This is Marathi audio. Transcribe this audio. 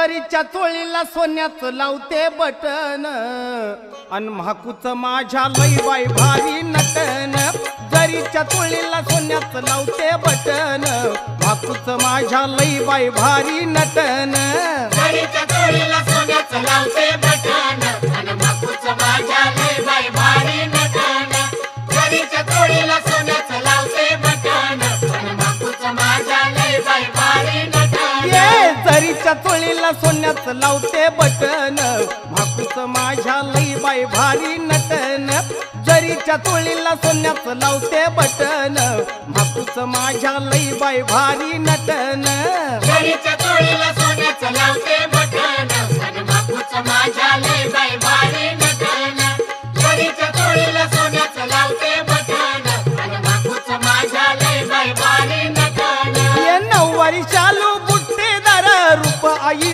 जरीच्या चोळीला सोन्याचं लावते बटन. अन महाकूच माझ्या लई बाई भारी नटन. जरीच्या चोळीला सोन्याचं लावते बटन. महाकूच माझ्या लई बाई भारी नटन. माझ्या चोळीला सोन्यात लावते बटन. भाकूच माझ्या लई बाई भारी नटन. जरीच्या चोळीला सोन्यात लावते बटन. भाकूच माझ्या लई बाई भारी नटन. जरीच्या चोळीला सोन्यात लावते बटन. माझ्या